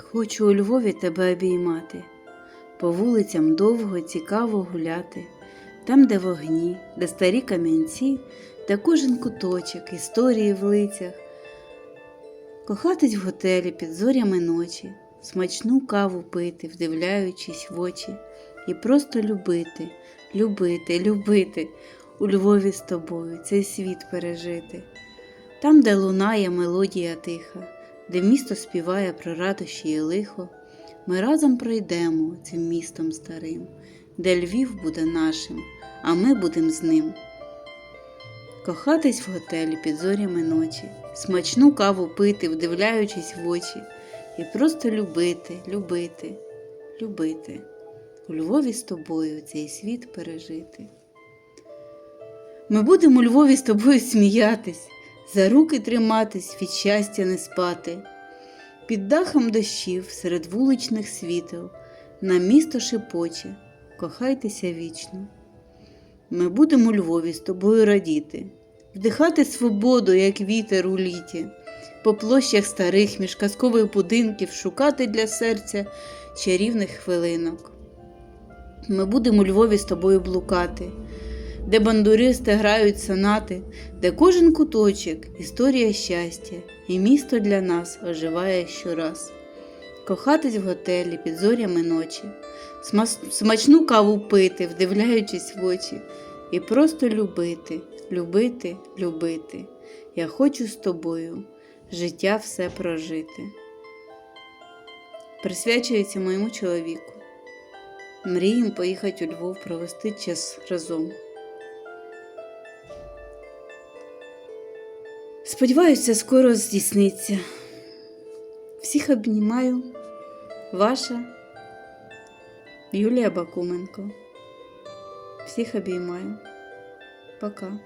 Хочу у Львові тебе обіймати, по вулицям довго, цікаво гуляти, там, де вогні, де старі камінці, де кожен куточок, історії в лицях, кохатись в готелі під зорями ночі, смачну каву пити, вдивляючись в очі, і просто любити, любити, любити. У Львові з тобою цей світ пережити. Там, де лунає мелодія тиха, де місто співає про радощі і лихо, ми разом пройдемо цим містом старим, де Львів буде нашим, а ми будем з ним. Кохатись в готелі під зорями ночі, смачну каву пити, вдивляючись в очі, і просто любити, любити, любити, у Львові з тобою цей світ пережити. Ми будемо у Львові з тобою сміятись, за руки триматись, від щастя не спати. Під дахом дощів, серед вуличних світел, на місто шепоче, кохайтеся вічно. Ми будемо у Львові з тобою радіти, вдихати свободу, як вітер у літі, по площах старих між казкових будинків шукати для серця чарівних хвилинок. Ми будемо у Львові з тобою блукати, де бандуристи грають сонати, де кожен куточок історія щастя, і місто для нас оживає щораз. Кохатись в готелі під зорями ночі, смачну каву пити, вдивляючись в очі, і просто любити, любити, любити. Я хочу з тобою життя все прожити. Присвячується моєму чоловіку. Мріємо поїхати у Львов провести час разом. Сподіваюся, скоро здійсниться. Всіх обнімаю. Ваша Юлія Бакуменко. Всіх обіймаю. Пока.